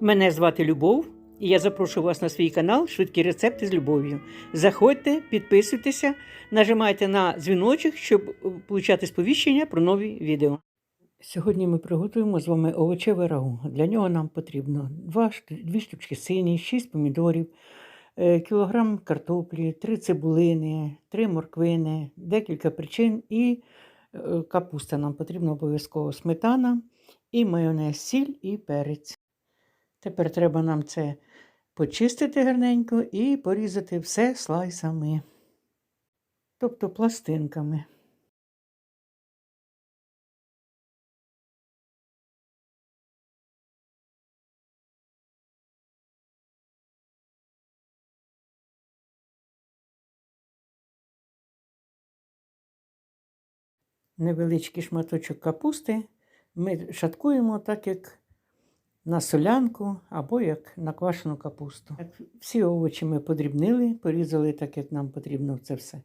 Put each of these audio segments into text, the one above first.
Мене звати Любов, і я запрошую вас на свій канал Швидкі рецепти з любов'ю. Заходьте, підписуйтеся, нажимайте на дзвіночок, щоб отримати сповіщення про нові відео. Сьогодні ми приготуємо з вами овочеве рагу. Для нього нам потрібно 2, 2 штучки сині, 6 помідорів, е, кілограм картоплі, 3 цибулини, 3 морквини, декілька причин і е, капуста. Нам потрібно обов'язково сметана і майонез, сіль і перець. Тепер треба нам це почистити гарненько і порізати все слайсами, тобто пластинками. Невеличкий шматочок капусти ми шаткуємо так, як на солянку або як на квашену капусту. Всі овочі ми подрібнили, порізали так, як нам потрібно це все,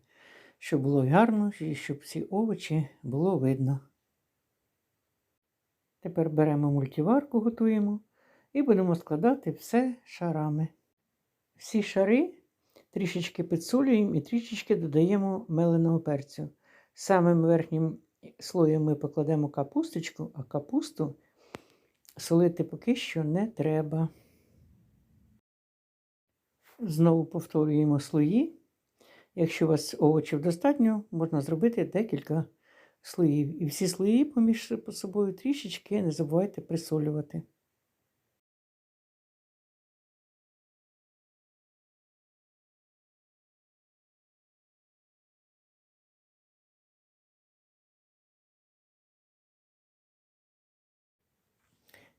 щоб було гарно і щоб всі овочі було видно. Тепер беремо мультиварку, готуємо і будемо складати все шарами. Всі шари трішечки підсолюємо і трішечки додаємо меленого перцю. Самим верхнім слоєм ми покладемо капусточку, а капусту солити поки що не треба. Знову повторюємо слої. Якщо у вас овочів достатньо, можна зробити декілька слоїв. І всі слої поміж собою трішечки не забувайте присолювати.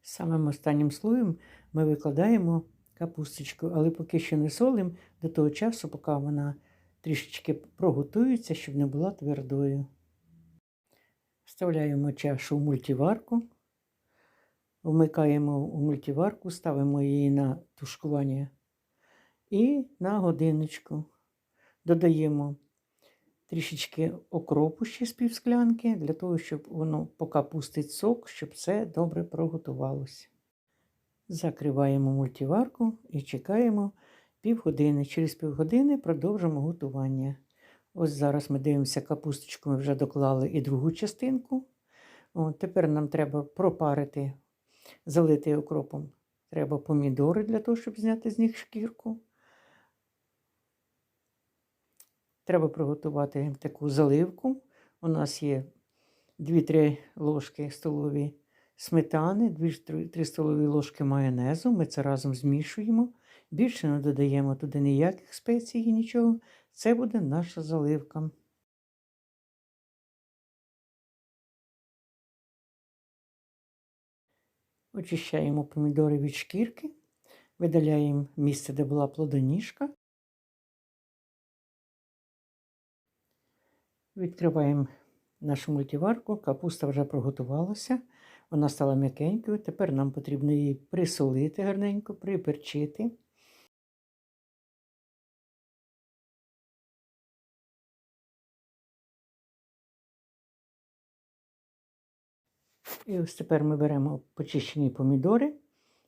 Самим останнім слоєм ми викладаємо капусточку, але поки що не солимо до того часу, поки вона трішечки проготується, щоб не була твердою. Вставляємо чашу в мультиварку, вмикаємо у мультиварку, ставимо її на тушкування і на годиночку додаємо трішечки окропу ще з півсклянки, для того, щоб воно поки пустить сок, щоб все добре проготувалося. Закриваємо мультиварку і чекаємо півгодини. Через півгодини продовжимо готування. Ось зараз ми дивимося, капусточку ми вже доклали і другу частинку. От, Тепер нам треба пропарити, залити окропом. Треба помідори для того, щоб зняти з них шкірку. Треба приготувати таку заливку. У нас є 2-3 ложки столові сметани, 2-3 столові ложки майонезу. Ми це разом змішуємо. Більше не додаємо туди ніяких спецій і нічого. Це буде наша заливка. Очищаємо помідори від шкірки, видаляємо місце, де була плодоніжка. Відкриваємо нашу мультиварку, капуста вже проготувалася, вона стала м'якенькою. Тепер нам потрібно її присолити гарненько, приперчити. І ось тепер ми беремо почищені помідори,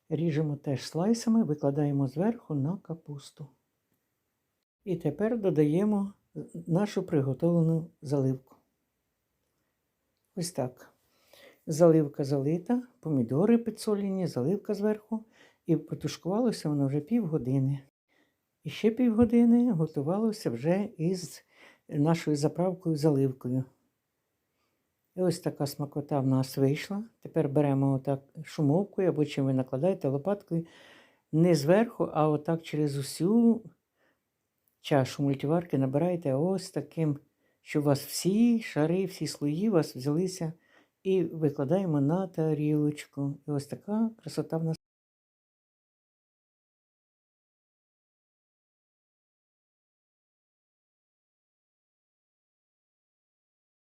ріжемо теж слайсами, викладаємо зверху на капусту. І тепер додаємо нашу приготовлену заливку. Ось так. Заливка залита, помідори підсолені, заливка зверху. І протушкувалося воно вже півгодини. І ще півгодини готувалося вже із нашою заправкою заливкою. І ось така смакота в нас вийшла. Тепер беремо отак шумовкою або чим ви накладаєте лопаткою не зверху, а отак через усю чашу мультиварки набираєте ось таким, щоб у вас всі шари, всі слої у вас взялися і викладаємо на тарілочку. І ось така красота в нас.